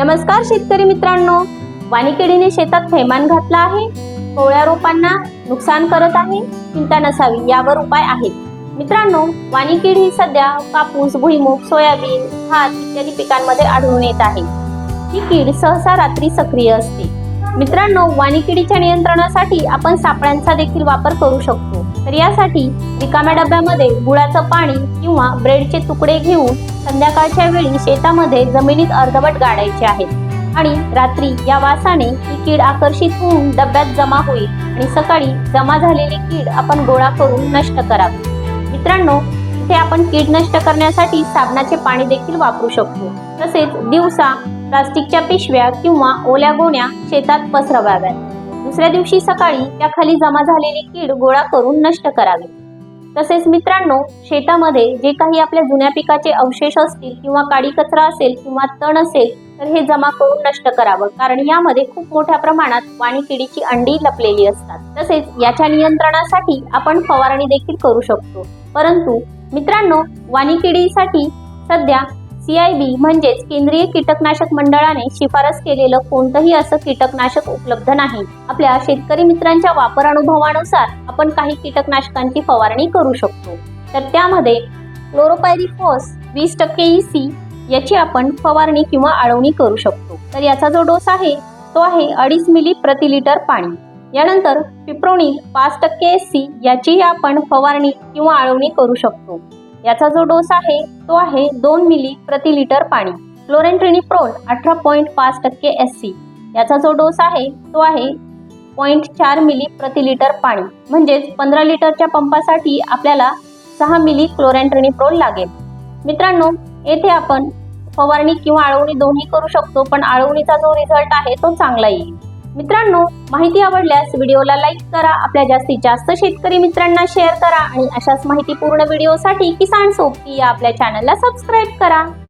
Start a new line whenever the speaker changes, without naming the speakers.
नमस्कार शेतकरी मित्रांनो. वाणीकिडीने शेतात थैमान घातला आहे. कोवळ्या रोपांना नुकसान करत आहे. चिंता नसावी यावर उपाय आहेत. मित्रांनो वाणीकीड ही सध्या कापूस भुईमूग सोयाबीन भात इत्यादी पिकांमध्ये आढळून येत आहे. ही कीड सहसा रात्री सक्रिय असते. मित्रांनो वाणीकिडीच्या नियंत्रणासाठी आपण सापळ्यांचा देखील वापर करू शकतो. तर यासाठी रिकाम्या डब्यामध्ये गुळाचं पाणी किंवा ब्रेडचे तुकडे घेऊन संध्याकाळच्या वेळी शेतामध्ये जमिनीत अर्धवट गाडायचे आहेत. आणि रात्री या वासाने ही कीड आकर्षित होऊन डब्यात जमा होईल आणि सकाळी जमा झालेली कीड आपण गोळा करून नष्ट करावी. मित्रांनो इथे आपण कीड नष्ट करण्यासाठी साबणाचे पाणी देखील वापरू शकतो. तसेच दिवसा प्लास्टिकच्या पिशव्या किंवा ओल्या गोण्या शेतात पसरवाव्यात. दुसऱ्या दिवशी सकाळी त्याखाली जमा झालेली कीड गोळा करून नष्ट करावी. तसेच मित्रांनो शेतामध्ये जे काही आपल्या जुन्या पिकाचे अवशेष असतील किंवा काडी कचरा असेल किंवा तण असेल तर हे जमा करून नष्ट करावं. कारण यामध्ये खूप मोठ्या प्रमाणात वाणी किडीची अंडी लपलेली असतात. तसेच याच्या नियंत्रणासाठी आपण फवारणी देखील करू शकतो. परंतु मित्रांनो वाणी किडीसाठी सध्या सीआयबी म्हणजेच केंद्रीय कीटकनाशक मंडळाने शिफारस केलेलं कोणतंही असं कीटकनाशक उपलब्ध नाही. आपल्या शेतकरी मित्रांच्या वापर अनुभवानुसार आपण काही कीटकनाशकांची फवारणी करू शकतो. तर त्यामध्ये क्लोरोपायरिफॉस वीस टक्के ई सी याची आपण फवारणी किंवा आळवणी करू शकतो. तर याचा जो डोस आहे तो आहे अडीच मिली प्रति लिटर पाणी. यानंतर पिप्रोनिल पाच टक्के एस सी याचीही आपण फवारणी किंवा आळवणी करू शकतो. याचा जो डोस आहे तो आहे दोन मिली प्रति लिटर पाणी. क्लोरेंट्रिनिप्रोल अठरा पॉईंट पाच टक्के एस सी याचा जो डोस आहे तो आहे पॉईंट चार मिली प्रति लिटर पाणी. म्हणजेच पंधरा लिटरच्या पंपासाठी आपल्याला सहा मिली क्लोरेंट्रिनिप्रोल लागेल. मित्रांनो येथे आपण फवारणी किंवा आळवणी दोन्ही करू शकतो पण आळवणीचा जो रिझल्ट आहे तो चांगला येईल. मित्रांनो माहिती आवडल्यास व्हिडिओला लाईक करा आपल्या जास्तीत जास्त शेतकरी मित्रांना शेअर करा आणि अशाच माहितीपूर्ण व्हिडिओसाठी किसान सोबती या आपल्या चॅनलला सबस्क्राईब करा.